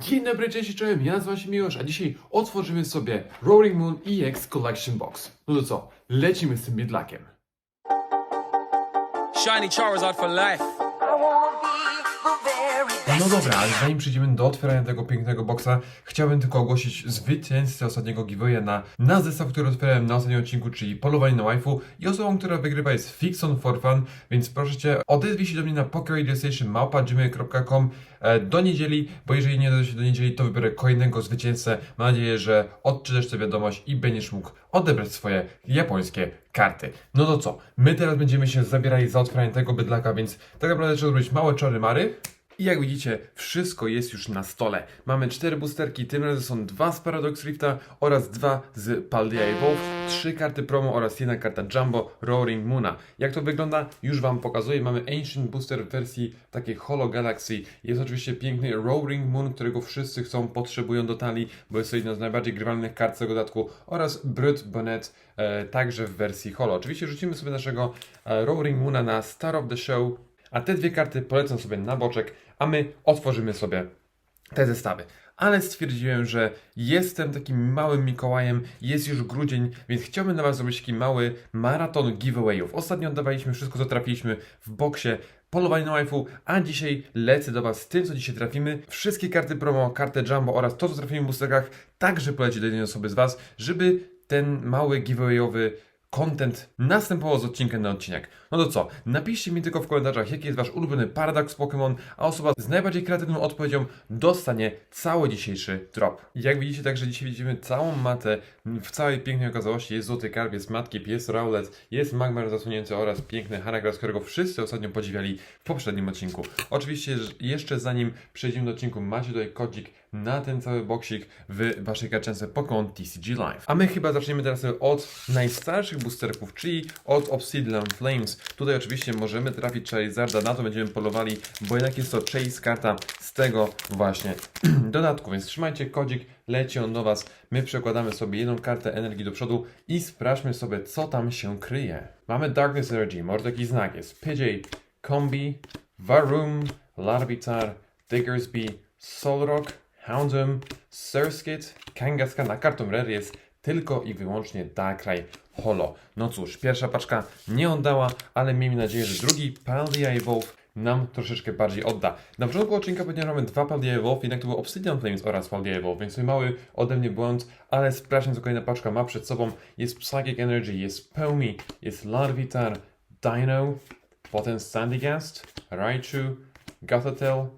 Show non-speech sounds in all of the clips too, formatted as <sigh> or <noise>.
Dzień dobry, cześć, czołem, ja nazywam się Miłosz, a dzisiaj otworzymy sobie Rolling Moon EX Collection Box. No to co, lecimy z tym biedlakiem. Shiny Charizard for life. No dobra, ale zanim przejdziemy do otwierania tego pięknego boxa, chciałbym tylko ogłosić zwycięzcę ostatniego giveawaya na, na zestaw, który otwierałem na ostatnim odcinku, czyli polowanie na waifu i osobą, która wygrywa jest Fixon for Fun, więc proszę Cię, odezwij się do mnie na pokeradiostation.gmail.com e, do niedzieli, bo jeżeli nie doda się do niedzieli, to wybiorę kolejnego zwycięzcę. Mam nadzieję, że odczytasz tę wiadomość i będziesz mógł odebrać swoje japońskie karty. No to co, my teraz będziemy się zabierali za otwieranie tego bydlaka, więc tak naprawdę trzeba zrobić małe czary mary. I jak widzicie, wszystko jest już na stole. Mamy cztery boosterki, tym razem są dwa z Paradox Rifta oraz dwa z Paldea Evolve, trzy karty promo oraz jedna karta Jumbo Roaring Moona. Jak to wygląda, już Wam pokazuję. Mamy Ancient Booster w wersji takiej Holo Galaxy. Jest oczywiście piękny Roaring Moon, którego wszyscy chcą, potrzebują do talii, bo jest to jedna z najbardziej grywalnych kart tego dodatku oraz Brut Bonnet, e, także w wersji Holo. Oczywiście rzucimy sobie naszego e, Roaring Moona na Star of the Show, a te dwie karty polecam sobie na boczek, a my otworzymy sobie te zestawy. Ale stwierdziłem, że jestem takim małym Mikołajem, jest już grudzień, więc chciałbym dla Was zrobić taki mały maraton giveawayów. Ostatnio oddawaliśmy wszystko, co trafiliśmy w boksie polowanie na waifu, a dzisiaj lecę do Was z tym, co dzisiaj trafimy. Wszystkie karty promo, kartę Jumbo oraz to, co trafimy w boosterkach, także poleci do jednej osoby z Was, żeby ten mały giveawayowy content następował z odcinka na odcinek. No to co? Napiszcie mi tylko w komentarzach, jaki jest wasz ulubiony paradoks Pokémon, a osoba z najbardziej kreatywną odpowiedzią dostanie cały dzisiejszy drop. Jak widzicie, także dzisiaj widzimy całą matę w całej pięknej okazałości. Jest Złoty Karp, jest Matki, jest Rowlet, jest Magmar zasunięty oraz piękny Hanagram, którego wszyscy ostatnio podziwiali w poprzednim odcinku. Oczywiście jeszcze zanim przejdziemy do odcinku, macie tutaj kodzik na ten cały boksik w waszej karciance Pokémon TCG Live. A my chyba zaczniemy teraz od najstarszych boosterków, czyli od Obsidian Flames. Tutaj oczywiście możemy trafić Charizarda, na to będziemy polowali, bo jednak jest to Chase karta z tego właśnie <clears throat> dodatku, więc trzymajcie kodzik, leci on do was. My przekładamy sobie jedną kartę energii do przodu i sprawdźmy sobie, co tam się kryje. Mamy Darkness Energy, może taki znak jest Pidgey, Combi, Varum, Larvitar, Diggersby, Solrock, Houndoom, Surskit, Kangaskhan, a kartą rare jest tylko i wyłącznie Darkrai Holo. No cóż, pierwsza paczka nie oddała, ale miejmy nadzieję, że drugi Paldea Evolve nam troszeczkę bardziej odda. Na początku odcinka powiedziałem, że mamy dwa Paldea Evolve, jednak to był Obsidian Flames oraz Paldea Evolve, więc mały ode mnie błąd, ale sprawdźmy co kolejna paczka ma przed sobą. Jest Psychic Energy, jest Pony, jest Larvitar, Dino, potem Sandygast, Raichu, Gothitelle,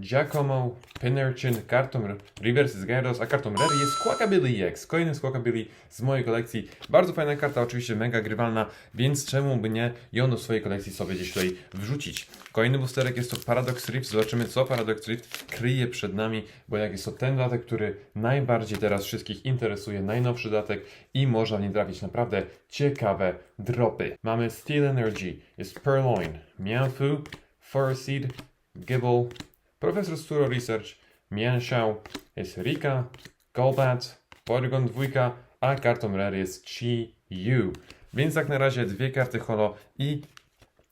Giacomo, Pinnerchin, karton Reverse Gyarados, a kartą Rare jest Quackabilly X. Kolejny Quackabilly z mojej kolekcji. Bardzo fajna karta, oczywiście mega grywalna, więc czemu by nie ją do swojej kolekcji sobie gdzieś tutaj wrzucić. Kolejny boosterek jest to Paradox Rift. Zobaczymy, co Paradox Rift kryje przed nami, bo jak jest to ten dodatek, który najbardziej teraz wszystkich interesuje, najnowszy dodatek i można w nim trafić naprawdę ciekawe dropy. Mamy Steel Energy, jest Purloin, Miafu, Furseed, Gibble, Profesor Sturo Research, Mianshao, jest Rika, Golbat, Porygon 2, a kartą rare jest Chi Yu. Więc jak na razie dwie karty holo i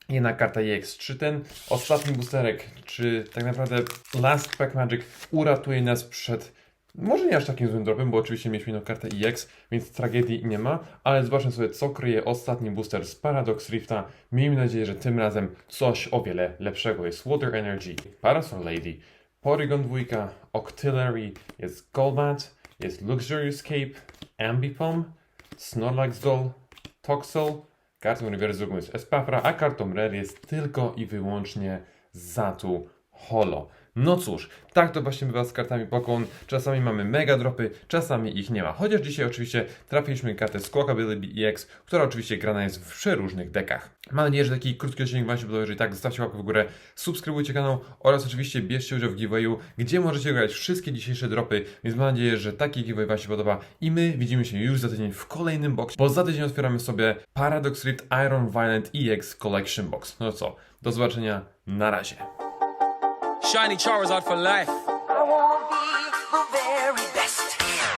jedna karta EX. Czy ten ostatni boosterek, czy tak naprawdę Last Pack Magic uratuje nas przed może nie aż takim złym dropem, bo oczywiście mieliśmy inną kartę EX, więc tragedii nie ma, ale zobaczmy sobie, co kryje ostatni booster z Paradox Rifta. Miejmy nadzieję, że tym razem coś o wiele lepszego. Jest Water Energy, Parasol Lady, Porygon 2, Octillery, jest Golbat, jest Luxurious Cape, Ambipom, Snorlax Doll, Toxel, kartą reverse jest Espafra, a kartą rare jest tylko i wyłącznie Zatu Holo. No cóż, tak to właśnie bywa z kartami Pokémon. Czasami mamy mega dropy, czasami ich nie ma. Chociaż dzisiaj oczywiście trafiliśmy kartę Squawkabilly EX, która oczywiście grana jest w przeróżnych dekach. Mam nadzieję, że taki krótki odcinek Wam się podobał. Jeżeli tak, zostawcie łapkę w górę, subskrybujcie kanał oraz oczywiście bierzcie udział w giveawayu, gdzie możecie grać wszystkie dzisiejsze dropy. Więc mam nadzieję, że taki giveaway Wam się podoba i my widzimy się już za tydzień w kolejnym boxie, bo za tydzień otwieramy sobie Paradox Rift Iron Violent EX Collection Box. No co, do zobaczenia, na razie. Shiny Charizard for life.